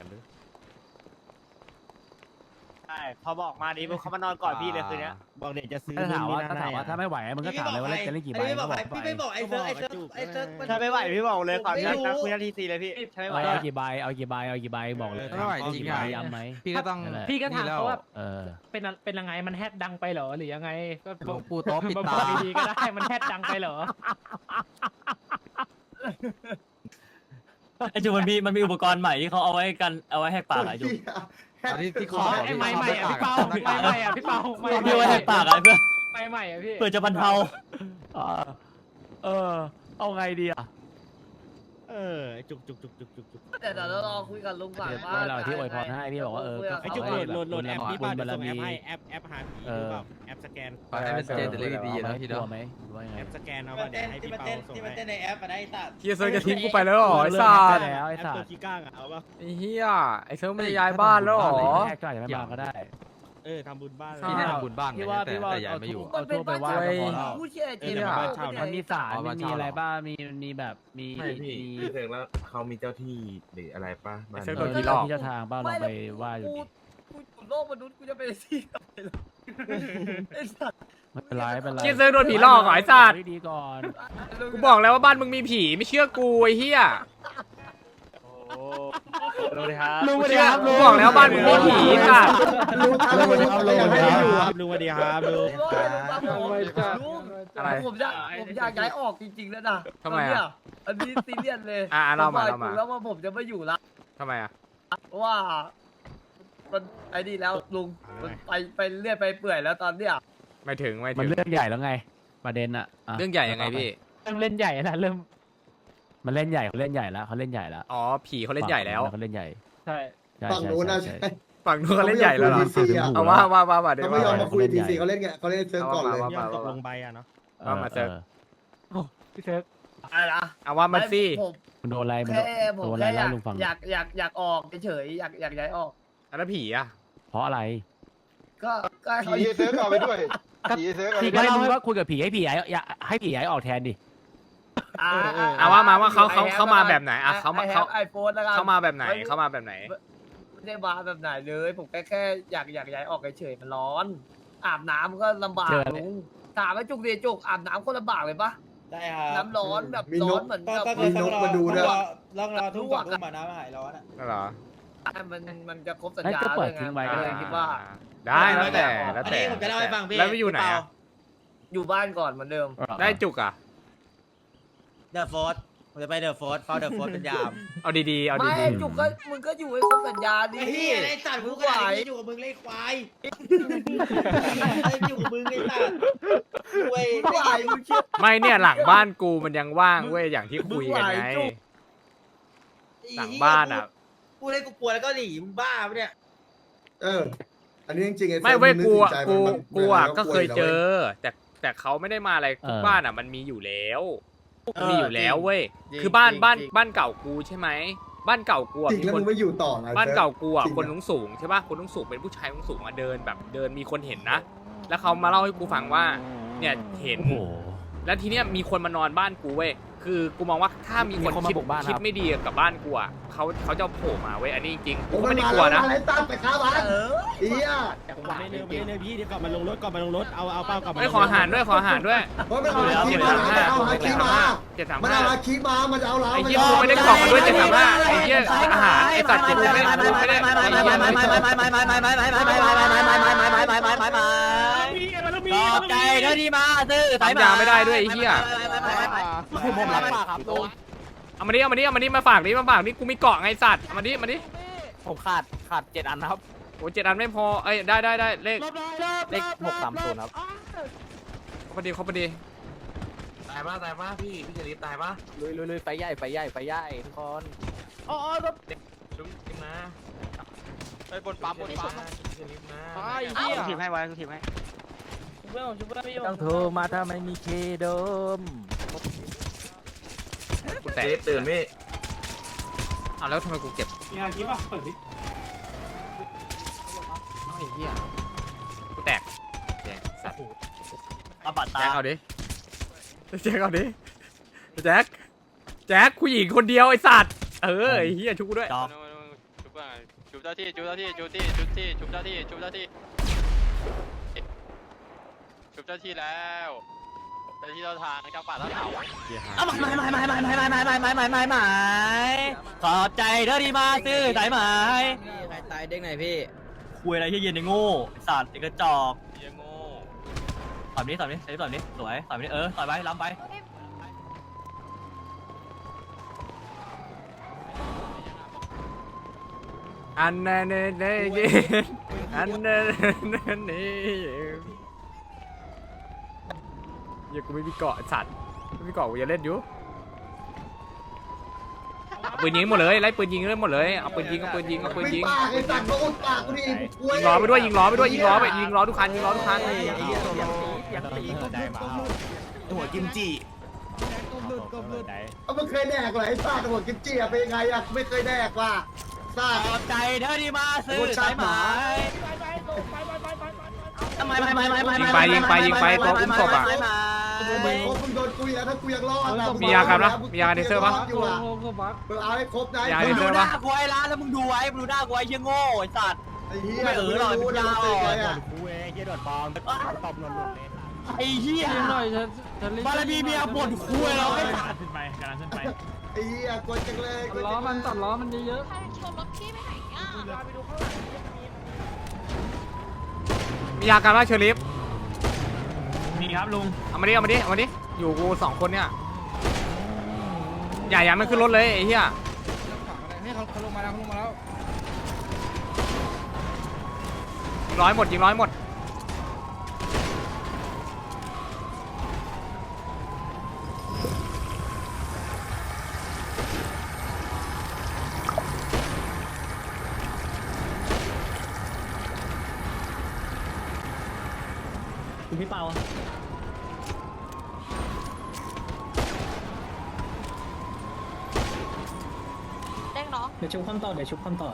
กันหรือใช่พอบอกมาดีปุ๊บเขามานอนก่อนพี่เลยคืนเนี้ยบอกเด็กจะซื้อถ้าถามว่านู่นถ้าถามว่านี่ถ้าไม่ไหวมึงก็ถามเลยว่าเล่นจะเล่นกี่ใบพี่ไม่บอกก็ใครพี่ไม่บอกไอ้เซิร์ฟไอ้เซิร์ฟไอ้เซิร์ฟมันถ้าไม่ไหวพี่บอกเลยก่อนไม่นัดรู้นัดคุยนาทีสี่เลยพี่ถ้าไม่ไหวเอาอะกี่ใบเอากี่ใบเอากี่ใบบอกเลยถ้าไม่ไหวจริงอะย้ำไหมพี่ก็ต้องนั่นแหละพี่ก็ถามเขาว่าเออเป็นอะเป็นยังไงมันแฮดดังไปเหรอหรือยังไงก็หลวงปู่โต๊ะปิดมาบตาอกดีๆก็ได้มันแฮดดังไปเหรอ ไอจูมันมีมันมีอุปกรณ์ใหม่ที่เขาเอาไว้กันเอาไว้ให้ปากอะไอจูตอนที่ที่คอ๋ออไอ้ไม้ใหม่อะพี่เปาไม้ใหม่อะพี่เปาไม้ใหที่ม่ไว้ให้ปากอะเพื่อไม้ใหม่อะพี่เพื่อจะบรรเทาเออเออเอาไงดีอะ เออจุกจุกจุกจุกจุกจุก แต่เดี๋ยวเรารอคุยกันลุงก่อนเดี๋ยวว่าเราที่อวยพรให้พี่บอกว่าเออก็ไอ้จุกโหลดโหลดโหลดแอปนี้ป่ะบุญเดี๋ยวส่งแอปบารมีให้แอปแอปหาผีหรือเปล่าแอปสแกนขอให้เป็นเจนแต่เล็กดีๆนะพี่กลัเนาะวไหมหรือว่ายังไงแอปสแกนเอาที่ป่ะมันเดี๋เต้ยวนให้ที่พี่มันเปาเต้นส่งที่มันเต้นในแอปอะได้ตัดเฮียเซิร์ฟจะทิ้งกูไปแล้วเหรอไอ้สัไปสแล้วไอ้แอปสัตัวสขี้ก้างอะเอาป่ะไอ้เฮียไอ้เซิร์ฟไม่ได้ย้ายบ้านแล้วเหรอแรกก็อาจจะไม่มาก็ได้ เออทำบุญบ้านใช่พี่ได้ทำบุญบ้านไงพี่ว่าแต่พี่ว่าแต่ยายไม่อยู่ เอาทั่วไปไหว้ก็พอแล้วผู้เชี่ยวชาญเออเดี๋ยวมาบ้านเช่านะมันมีศาลอ๋อมับ้านนมีเช่าอะไรเหรอ บ้างมีมีแบบมีไม่พี่มีพี่เสกแล้วเขามีเจ้าที่หรืออะไรป่ะบ้านไอ้เซิร์ฟเอโดอนผีที่หลอกที่เจ้าทางบ้างลองไปว่าอยู่ดิกูอยู่โลกมนุษย์กูจะไปที่อะไรหรอไอ้สัตว์ไม่เป็นไรไม่เป็นไรเฮียเซิร์ฟโดนผีหลอกเหรอไอ้สัสดีก่อน กูบอกแล้วว่าบ้านมึงมีผีไม่เชื่อกูไอ้เฮีย โอ้ดูดิครับกูเชื่อกูบอกแล้วบ้านมึงมีผีสัสลุงสวัสดีครับลุงสวัสดีครับลุงสวัสดีครับลุงโลกมนุษย์ผมลุงอะไรผมอยากผมอยากย้ายออกจริงๆแล้วนะทำไมอะตอนเนี้ยอันนี้ซีเรียสเลยอะอะเรามาเรามาผมบอกแล้วว่าผมจะไม่อยู่ละทำไมอะเพราะว่ามันไอ้นี่แล้วลุงมันไปไปเรื่อยไปเปื่อยแล้วตอนเนี้ยไม่ถึงไม่มัถึนงเรื่องใหญ่แล้วไงประเด็นอะะเรื่องใหญ่ยังไงพี่เริ่มเล่นใหญ่แล้วเริ่ม มันเล่นใหญ่เขาเล่นใหญ่แล้วเขาเล่นใหญ่แล้วอ๋อผีเขาเล่นใหญ่แล้วเขาเล่นใหญ่ใช่ใช่ฝั่งนู้นนะใช่ใช่ใช่ฝั่งนู้นเขาเล่นใหญ่แล้วเหรอทีซีอะเอาว่าว่าว่าว่าเดี๋ยวเขาไม่ยอมว่ามาคุยทีซีเขาเล่นไงเขาเล่นเซิร์ฟก่อนเลย เอา ยอมตกลงใบอะเนาะเอามาเซิร์ฟออพี่เซิร์ฟอะไรนะเอาว่ามาสิผมมันโดนอะไรมันโดแค่นผมโดนอะไรแค่อเล่ายากลุงฟังอยากอยากอยากออกเฉยๆอยากอยากย้ายออกแล้วผีอะเพราะอะไรก็ก็ให้เขาผีเซิร์ฟเอาไปด้วยก็ผีเซิร์ฟเอาพี่ไปก็ด้วยเล่าว่าคุยกับผีให้ผีย้ายอย่าให้ผีย้ายออกแทนดิ อ่าเอาว่ามาว่าเขาเขาเขามาแบบไหนอะเขามาเขาไอโฟนแล้วกันเขามาแบบไหนเขามาแบบไหนไม่ได้มาแบบไหนเลย ผมแค่แค่อยากอยากย้ายออกเฉยๆมันร้อน อาบน้ำก็ลำบากเจอเลยลุงถามไอ้จุกเดียจุกอาบน้ำก็ลำบากเลยปะได้ครับน้ำร้อนแบบมีนกร้อนเหมือนแบบมีนกมาดูด้วยลองรอทุ่งสองทุ่มมาน้ำหายร้อนอะนั่นเหรอมันมันจะครบสัญให้ญาก็เปิดด้วยไงทิ้งไว้ก็ก็เลได้ยคิดว่า ได้แล้วแต่แล้วอันแต่นี้ผมจะเล่าให้ฟังพี่แล้วไปอยู่ไหนอะอยู่บ้านก่อนเหมือนเดิม ได้จุกอะ เดอะโฟร์ผมจะไปเดอะโฟร์เฝ้าเดอะโฟร์เป็นยาม เอาดีๆ เอาไม่ดีจุกก็มึงก็อยู่ให้ครบสัญญาดิไอ้ที่ไอ้สัตว์กูก็ไหวอยู่กับมึงเลยควายไอ้อยู่กับมึงไอ้สัตว์เว้ยมึงไหวมึงเชื่อๆไม่เนี่ยหลังบ้านกูมันยังว่างเว้ยอย่างที่คุยกันไง มึงไหวจุก หลังบ้านอะ กูเล่นกูกลัวแล้วก็หนีมึงบ้าปะเนี่ยเออ อันนี้จริงๆอ้ไม่เว้ยซิร์ฟกูนอะนึกูถึงใจกูอะมันก็เคยมันเจว้อแต่แต่เขาไม่ได้มาอะไรทุกเออบ้านอะ มันมีอยู่แล้ว มันมีอยู่แล้วเว้ย จริงคือบ้านจริงบ้านจริง บ้านเก่ากูใช่ไหม บ้านเก่ากูอะจริงมีแล้วคมึนงไม่อยู่ต่อไงบ้านเก่ากูอะจริงคนสูงสูงๆใช่ป่ะคนสูงสูงๆเป็นผู้ชายสูงสูงๆอะเดินแบบเดินมีคนเห็นนะ แล้วเขามาเล่าให้กูฟังว่า เนี่ยเห็นโอ้โหแล้วทีเนี้ยมีคนมานอนบ้านกูเว้ย คือกูมองว่าถ้ามีคนมีคนมาคิดบุกบ้านครับ คิดไม่ดีกับบ้านกูอะเขาเขาจะโผล่มาเว้ยอันนี้จริงๆกูโอ้ก็มัไม่นได้มากลัวนะ อะไรตั้งไปค้าบ้านเออเฮียไม่เร็วไม่เร็วพี่เดี๋ยวก่อนมาลงรถก่อนมาลงรถเอาเอาเป้ากลับมาไม่ขออาหารด้วยขออาหารด้วยเพราะมันเอาฮาคิเจ็ดมาสามห้ามันเอาฮาคิมาเจ็ดสามมันห้าเอาฮาคิมามันจะเอาเราไอ้มันเหี้ยจะกูเอาไม่ได้กล่องมาด้วยเจ็ดสามห้าไอ้เหี้ยอาหารไอ้สัตว์เจ็ดสามห้ากูไม่ได้ไอ้เหี้ยตอบใจเท่าที่มาซื้อตามยาไม่ได้ด้วยไอ้เหี้ย ผมรับปากครับลุงเอามาดิเอามาดิเอามาดิมาฝากดิมาฝากดิกูมีเกาะไงสัตว์เอามาดิมาดิผมขาดขาดเจ็ดอันครับโอ้เจ็ดอันไม่พอเอ้ยได้ได้ได้เลขเลขหกสามศูนย์ครับพอดีเขาพอดีตายป่ะตายป่ะพี่พี่จะรีบตายป่ะลุยลุยลุยไฟใหญ่ไฟใหญ่ไฟใหญ่ทุกคนชุบขึ้นมาไปบนปั๊มบนปั๊มพี่จะรีบมาไอ้เหี้ยกูถีบให้ไว้กูถีบให้ต้องโทรมาถ้าไม่มีเคดมกู แตกเจ๊ตื่นพี่เอาแล้วทำไมกูเก็บมีอะไรคิดป่ะเปิดดิไอ้เหี้ยกูแตกแจ็คสัตว์เอาบัตรตาแจ็คเอาดิแจ็คเอาดิแจ็คแจ็คผู้หญิงคนเดียวไอ้สัตว์เออไอ้เหี้ยชุกกูด้วยจอบชุบว่าไงชุบเจ้าที่ชุบเจ้าที่ชุบที่ชุบที่ชุบเจ้าที่ชุบเจ้าที่ชุบเจ้าที่แล้ว เจ้าที่เจ้าทางกลางป่าแล้วเขาเอาหมายหมายหมายหมายหมายหมายหมายหมายหมายหมายหมายหมายหมายขอบใจเธอที่มาซื้อสายหมใครตายเด้งไหนพี่คุยอะไรที่เย็นในโง่ไอ้สัตว์ไอ้กระจอกเยังโง่สามนี้สามนี้ใช้สามนี้สวยสามนี้เออต่อยไปล้ำไปอันนั้นนี่ยินอันนั้นนี่ ยังกูไม่มีเกาะสัตว์ไม่มีเกาะกูจะเล่นอยู่เอาปืนยิงหมดเลยไล่ปืนยิงเล่นหมดเลยเอาปืนยิงเอาปืนยิงเอาปืนไม่ปากไอ้สัตว์มาอุดปากกูดิยิงล้อไปด้วยยิงล้อไปด้วยยิงล้อไปยิงล้อทุกคันยิงล้อทุกคันได้มาหัวกิมจิเอามันเคยแดกเหรอไอ้สัตว์หัวกิมจิอะเป็นยังไงอะไม่เคยแดกว่ะสัตว์อบใจเธอที่มาซื้อสายหมทำไมไม่ไม่ไม่ไม่ยิงไปยิงไปยิงไปตัวอุ้มศพอะมึงไม่ ครบมึงโดนกุยแล้วถ้ากูยังรอดนะมียาครับนะมียาเดเซอร์ปะอยู่อะมึงเอาให้ครบนะยามึเดงเซดูอร์หปะน้ากูไอ้ร้านแล้วมึงดูไว้มึงดูหน้ากูไอ้เชี่ยโง่ไอ้สัตว์ไอ้เหี้ยไม่เออหรอกรู้นะมันเป็นไงอะกูเองเฮียโดดปลอมตบหล่นๆเลยไอ้เหี้ยบารมีเมียบ่นคุยเราไอ้สัตว์ขึ้นไปกำลังขึ้นไปไอ้เหี้ยกดจังเลยกดจังเลยล้อมันตัดล้อมันเยอะใครชนรถพี่ไปไหนอะมียาการว่าเชอริฟมีครับลุงเอามาดิเอามาดิเอามาดิ อยู่กูสองคนเนี่ย อย่าอย่ามันขึ้นรถเลยไอ้เหี้ยให้เขาเขาลงมาแล้วเขาลงมาแล้ว ยิงร้อยหมดยิงร้อยหมด เดี๋ยวชุบคำต่อเดี๋ยวชุบคำต่อ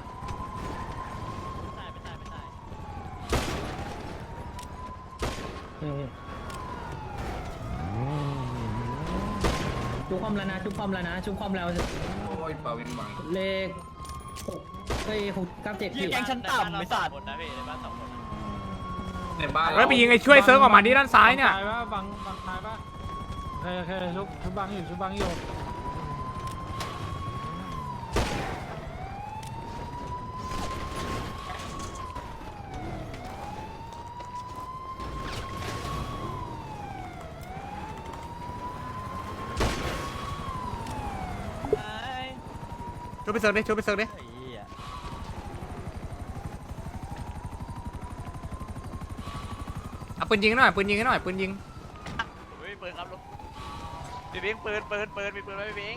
ชุบความแล้วนะชุบความแล้วนะชุบความแล้วโอ้ยเป่าวิงบังเลขหกเฮ้ยหกเก้าเจ็ดแกงชั้นต่ำไม่สัตว์ในบ้านเฮ้ยไปยิงไอ้ช่วยเซิร์ฟออกมาที่ด้านซ้ายเนี่ย บังบังตายปะโอเคโอเคชุบชุบบังอยู่ชุบบังอยู่ ช่ วยไปเซิร์ฟดิช่วยไปเซิร์ฟดิเอาปืนยิงให้หน่อยปืนยิงให้หน่อยปืนยิง เฮ้ยปืนครับลูกพี่บิงปืนปืนปืนมีปืนไหมพี่บิง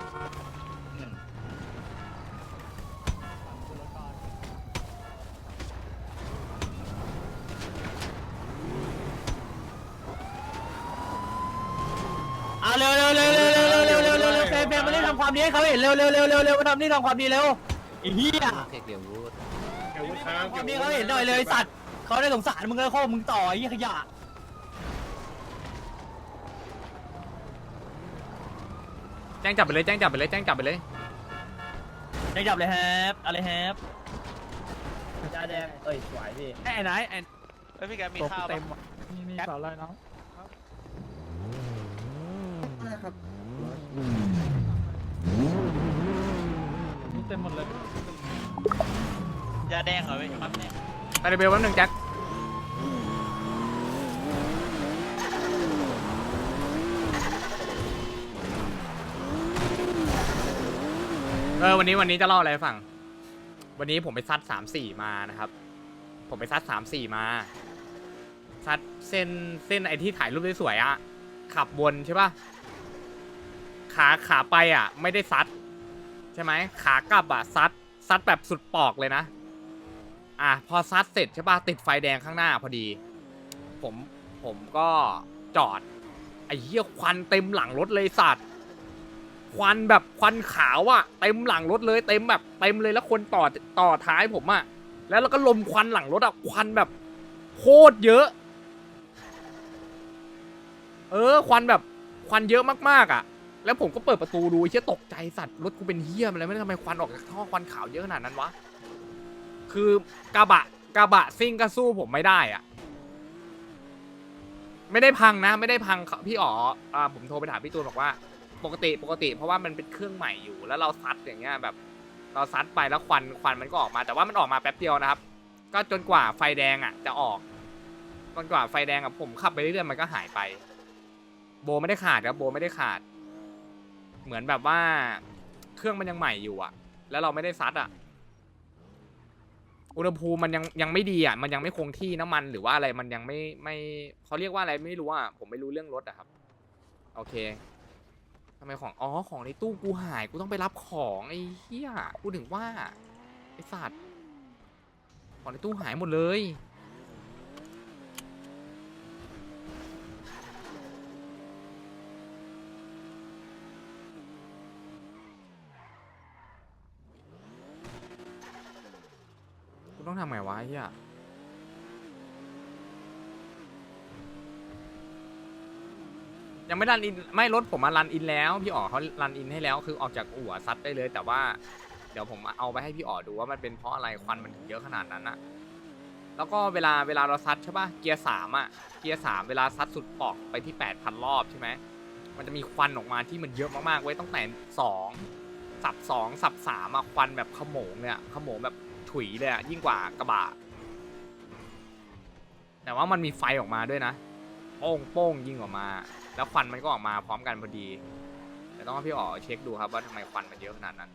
ความดีให้เขาเห็นเร็วเร็วเร็วเร็วเร็วมาทำนี่ทำความดีเร็วไอ้เหี้ยความดีเขาเห็นหน่อยเลยสัตว์เขาได้สงสารมึงเลยข้อมึงต่อไอ้เหี้ยขยะแจ้งจับไปเลยแจ้งจับไปเลยแจ้งจับไปเลยได้จับเลยแฮปอะไรแฮปจ้าแดงเอ้ยสวยพี่ไอ้ไหนไอ้เฮ้ยพี่แกมีตบข้าวเต็ปะมว่ะนี่นี่เปล่าไรน้องนี่ เต็มหมดเลยยาแดงเหรอพี่ปั๊บเนี่ยไปเรเบลแป๊บนึงแจ็คเออวันนี้วันนี้จะเล่าอะไรให้ฟัง วันนี้ผมไปซัดสามสี่มานะครับ ผมไปซัดสามสี่มา ซัดเส้นเส้นไอ้ที่ถ่ายรูปสวยๆอะขับวนใช่ปะ ขาขาไปอะ ไม่ได้ซัด ใช่ไหมขากลับอะซัดซัดแบบสุดปอกเลยนะ อะพอซัดเสร็จใช่ป่ะติดไฟแดงข้างหน้าพอดี ผมผมก็จอดไอ้เหี้ยควันเต็มหลังรถเลยสัตว์ควันแบบควันขาวอะเต็มหลังรถเลยเต็มแบบเต็มเลยแล้วคนต่อต่อท้ายผมอะแล้วเราก็ลมควันหลังรถอะควันแบบโคตรเยอะ เออ ควันแบบควันเยอะมากๆอะ แล้วผมก็เปิดประตูดูไอ้เหี้ยตกใจสัตว์รถกูเป็นเหี้ยอะไรไม่ได้ทำไมควันออกจากท่อควันขาวเยอะขนาดนั้นวะ คือกระบะกระบะซิ่งก็สู้ผมไม่ได้อะไม่ได้พังนะ ไม่ได้พังเขาพี่อ๋ออ่าผมโทรไปถามพี่ตูนบอกว่า ปกติปกติ เพราะว่ามันเป็นเครื่องใหม่อยู่ แล้วเราซัดอย่างเงี้ยแบบ เราซัดไปแล้วควันควันมันก็ออกมา แต่ว่ามันออกมาแป๊บเดียวนะครับ ก็จนกว่าไฟแดงอะ จะออกจนกว่าไฟแดงอะผมขับไปเรื่อยๆมันก็หายไป โบไม่ได้ขาดครับโบไม่ได้ขาด เหมือนแบบว่า เครื่องมันยังใหม่อยู่อะแล้วเราไม่ได้ซัดอะอุณหภูมิมันยังยังไม่ดีอะ มันยังไม่คงที่น้ำมันหรือว่าอะไรมันยังไม่ไม่เขาเรียกว่าอะไรไม่รู้อะผมไม่รู้เรื่องรถอะครับ โอเคทำไมของอ๋อของในตู้กูหายกูต้องไปรับของไอ้เหี้ยกูถึงว่าไอ้สัตว์ของในตู้หายหมดเลย ต้องทำไงวะไอ้เหี้ยยังไม่รันอินไม่รถผมมารันอินแล้ว พี่อ๋อเขารันอินให้แล้วคือออกจากอู่อะซัดได้เลย แต่ว่า เดี๋ยวผมเอาไปให้พี่อ๋อดูว่ามันเป็นเพราะอะไรควันมันถึงเยอะขนาดนั้นอะแล้วก็เวลาเวลาเราซัดใช่ปะเกียร์สามอะเกียร์สามเวลาซัดสุดปอกไปที่แปดพันรอบใช่ไหมมันจะมีควันออกมาที่มันเยอะมากๆไว้ตั้งแต่สองสับสองสับสามอะควันแบบขโมงเลยอะขโมงแบบ ถุยเลยอะยิ่งกว่ากระบะ แต่ว่ามันมีไฟออกมาด้วยนะโป้งโป้งยิงออกมา แล้วควันมันก็ออกมาพร้อมกันพอดีแต่ต้องให้พี่อ๋อเช็คดูครับว่าทำไมควันมันเยอะขนาดนั้น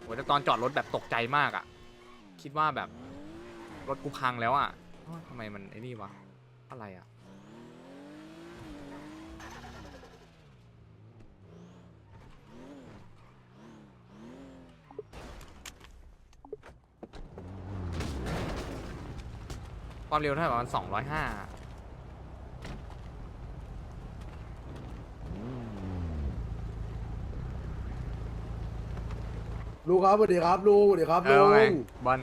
โอ้แต่ตอนจอดรถแบบตกใจมากอะ่ะคิดว่าแบบรถกูพังแล้วอะ่ะอ้าวทำไมมันไอ้นี่วะอะไรอะ ความเร็วเท่าไหร่ประมาณสองร้อยห้าลุงครับสวัสดีครับลุงสวัสดีครับเอลุองไงบอล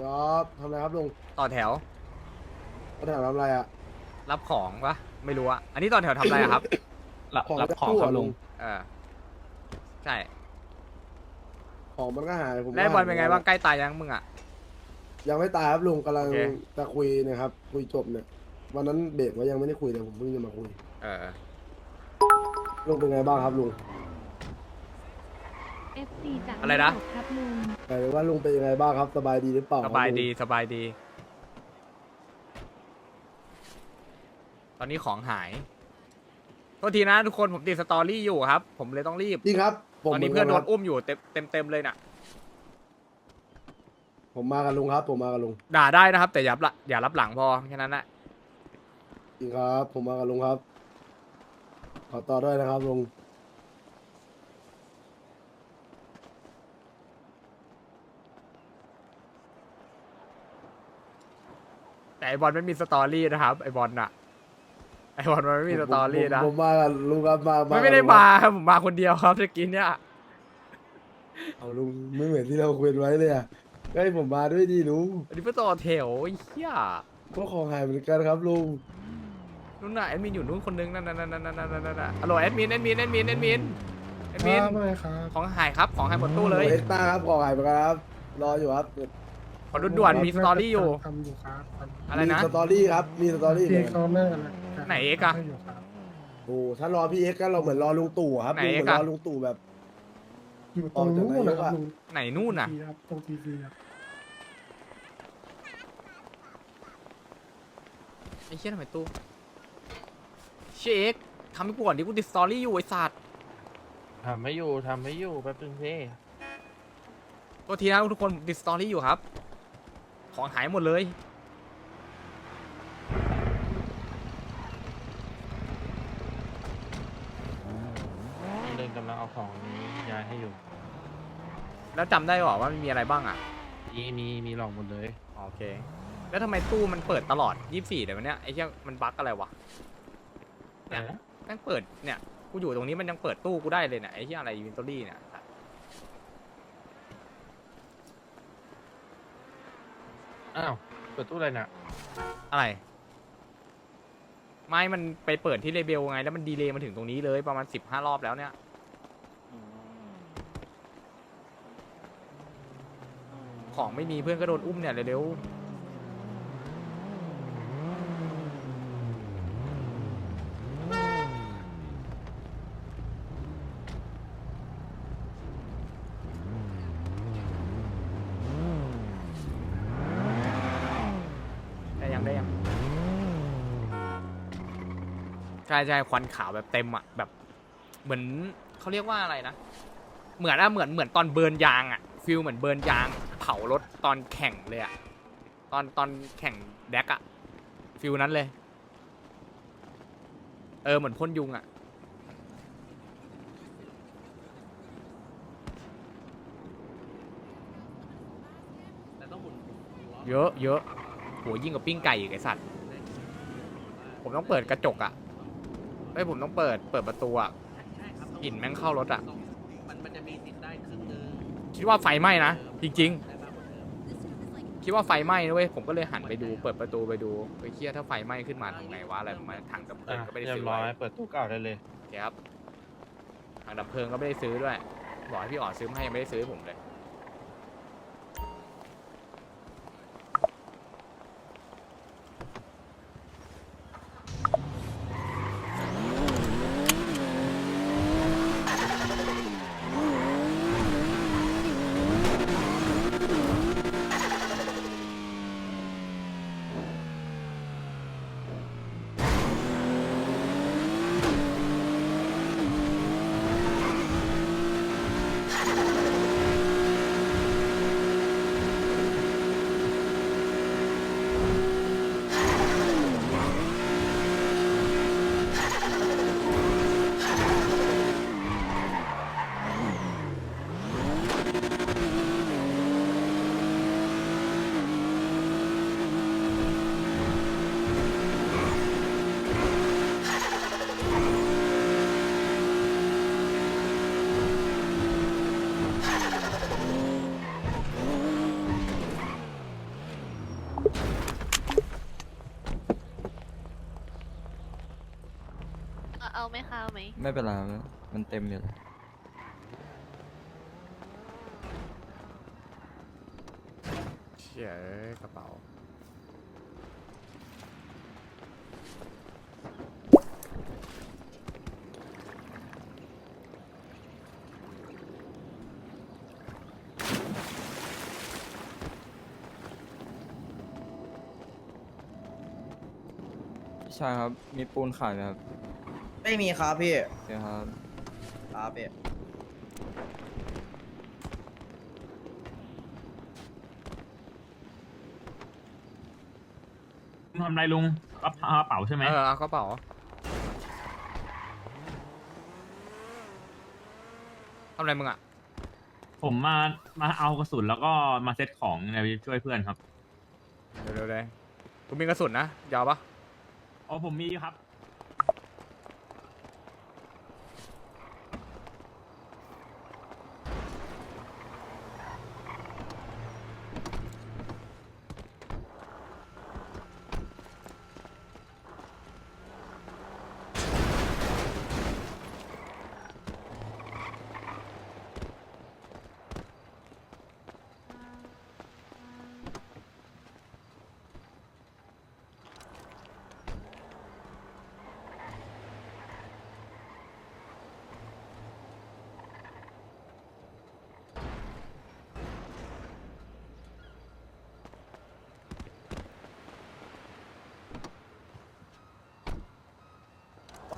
ครับทำอะไรครับลุงต่อแถวเขาถามทำอะไรอะ รับของปะไม่รู้อะอันนี้ต่อแถวทำอะไรอะครับของรับของครับลุง เออใช่ของมันก็หายผมแล้วไอ้บอลเป็นไงบ้างใกล้ตายยังมึงอะ ยังไม่ตายครับลุงกำลังโอเค จะคุยเนะครับ คุยจบเนี่ย วันนั้นเบรกไว้ยังไม่ได้คุยเลยผมเพิ่งจะมาคุยเออ ลุงเป็นไงบ้างครับลุง FC จากอะไรนะครับลุงหมายถึงว่าลุงเป็นยังไงบ้างครับสบายดีหรือเปล่าคสรับบายลุงดีสบายดี ตอนนี้ของหายโทษทีนะทุกคนผมติดสตอรี่อยู่ครับ ผมเลยต้องรีบ จริงครับ ผมตอนนี้เพื่อนโดหมืนอุ้มอยู่เต็มเต็มเต็มเลยน่ะ ผมมากับลุงครับ ผมมากับลุงด่าได้นะครับ แต่อย่ารับอย่ารับหลังพอแค่นั้นนะจริงครับ ผมมากับลุงครับ ขอต่อด้วยนะครับลุงแต่ไอบอลไม่มีสตอรี่นะครับไอบอลน่ะไอบอลมันไม่มีสตอรี่นะผมผมมากับลุงครับมาไม่กับไม่ได้ลุงมาครับครับผมมาคนเดียวครับตะกี้เนี่ย เอาลุงไม่เหมือนที่เราคุยไว้เลยอะ ให้ผมมาด้วยดีลุงอันนี้เพื่อต่อแถวไอ้เหี้ยก็ของหายเหมือนกันครับลุงนู่นน่ะแอดมินอยู่นู่นคนนึงนั่นนั่นนั่นนั่นนั่นนั่นนั่นฮัลโหลแอดมินแอดมินแอดมินแอดมินแอดมินไม่ครับของหายครับของหายหมดตู้เลยเอ็กซ์ต้าครับของหายเหมือนกันครับรออยู่ครับขอด่วนๆมีสตอรี่อยู่ทำอยู่ครับอะไรนะ มีสตอรี่ครับมีสตอรี่เลยไหนเอกอะโอ้ถ้ารอพี่เอ็กซ์ก็เราเหมือนรอลุงตู่ครับไหนลุงเอ็เหมืกอนซ์อะรอลุงตู่แบบออกจากนายกอะไหนนู่นน่ะไอ้ เชี่ยทำไมตู้เชคทำให้กูก่อนดิกูติดสตอรี่อยู่ไอ้สัตว์ทำไม่อยู่ทำไม่อยู่แป๊บนึงสิตัวทีนะทุกคนผมติดสตอรี่อยู่ครับ ของหายหมดเลยเดินกำลังเอาของนี้ย้ายให้อยู่ แล้วจำได้หรอว่ามันมีอะไรบ้างอะ มีมีมีหลอกหมดเลยอ๋อโอเค แล้วทำไมตู้มันเปิดตลอด 24เดี๋ยวเนี้ยไอ้เชี่ยมันบั๊กอะไรวะเนี่ยอะไรนะแม่งเปิดเนี่ยกูอยู่ตรงนี้มันยังเปิดตู้กูได้เลยเนี่ยไอ้เชี่ยอะไรวินตอรี่เนี่ยอ้าวเปิดตู้อะไรน่ะอะไร ไม่มันไปเปิดที่เลเบลไง แล้วมันดีเลย์มาถึงตรงนี้เลยประมาณ15รอบแล้วเนี่ยของไม่มีเพื่อนก็โดนอุ้มเนี่ยเร็วๆได้ยังได้ยังใช่ใช่ควันขาวแบบเต็มอะแบบเหมือนเขาเรียกว่าอะไรนะ เหมือนอะเหมือนเหมือนตอนเบิร์นยางอะฟิลเหมือนเบิร์นยาง เผารถตอนแข่งเลยอะตอนตอนแข่งแดกอะฟิลนั้นเลย เออเหมือนพ่นยุงอะเยอะเยอะโหยิ่งกว่าปิ้งไก่อีกไอสัตว์ ผมต้องเปิดกระจกอะ เอ้ยผมต้องเปิดเปิดประตูอะกลิ่นแม่งเข้ารถอะมันมันจะมีสิทธิ์ได้ครึ่งนึงคิดว่าไฟไหม้นะจริงได้มากกว่าเดิมๆคิดว่าไฟไหม้นะเว้ยผมก็เลยหันไปดูเปิดประตูไปดูไปเครียดถ้าไฟไหม้ขึ้นมาทำไงวะอะไรประมาณถังดับเพลิอะงก็ไม่ได้เรียซื้บอร้อยไว้เปิดตู้เก่าได้เลย โอเคครับถังดับเพลิงก็ไม่ได้ซื้อด้วยบอกให้พี่อ๋อซื้อมาให้ยังไม่ได้ซื้อให้ผมเลย เอาเอาไหมคะเอาไหมไม่เป็นไรมันเต็มอยู่แล้วเชี่ยเอ้ยกระเป๋าใช่ครับ มีปูนขายไหมครับ ไม่มีครับพี่โอเคครับครับพี่ทำไรลุงรับกระเป๋าใช่ไหมเออเอากระเป๋าทำอะไรมึงอะผมมามาเอากระสุนแล้วก็มาเซตของเนี่ยช่วยเพื่อนครับเดี๋ยวเดี๋ยวเดี๋ยวกูมีกระสุนนะยาวปะอ๋อผมมีครับ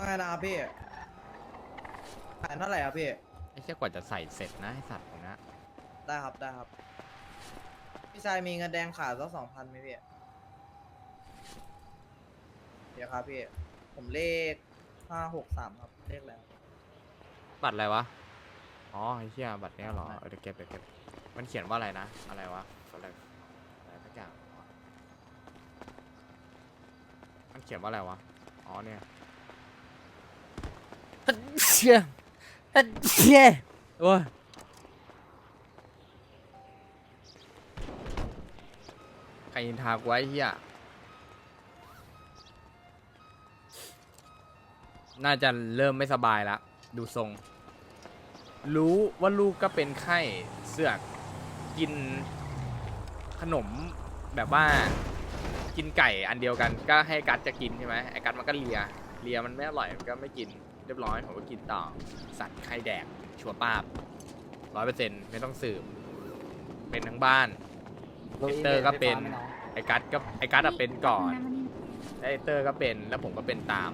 ว่าไงนะครับพี่ขายเท่าไหร่ครับพี่ ไอ้เชี่ยกว่าจะใส่เสร็จนะไอ้สัตว์ของนะได้ครับได้ครับ พี่ชายมีเงินแดงขาดสักสองพันไหมพี่ เดี๋ยวครับพี่ ผมเลขห้าหกสามครับ เลขแล้วบัตรอะไรวะ อ๋อไอ้เชี่ยบัตรเนี้ยเหรอเออเดี๋ยวเก็บเดี๋ยวเก็บมันเขียนว่าอะไรนะ อะไรวะอะไรอะไรสักอย่างวะมันเขียนว่าอะไรวะ อ๋อเนี่ย เชี่ยเชี่ยโอ้ยใครยินทากูไว้เฮียน่าจะเริ่มไม่สบายละ ดูทรง รู้ว่าลูกก็เป็นไข้เสือกกินขนมแบบว่ากินไก่อันเดียวกันก็ให้กัดจะกินใช่ไหมไอ้กัดมันก็เลียเลียมันไม่อร่อยมันก็ไม่กิน เรียบร้อยผมก็กินต่อ สัตว์ไข่แดก ชัวร์ป้าบร้อยเปอร์เซ็นต์ไม่ต้องสืบ เป็นทั้งบ้านไอเตอร์ก็เป็น ไอ้กัดก็ไอ้กัดอะเป็นก่อนแล้วไอเตอร์ก็เป็นแล้วผมก็เป็นตาม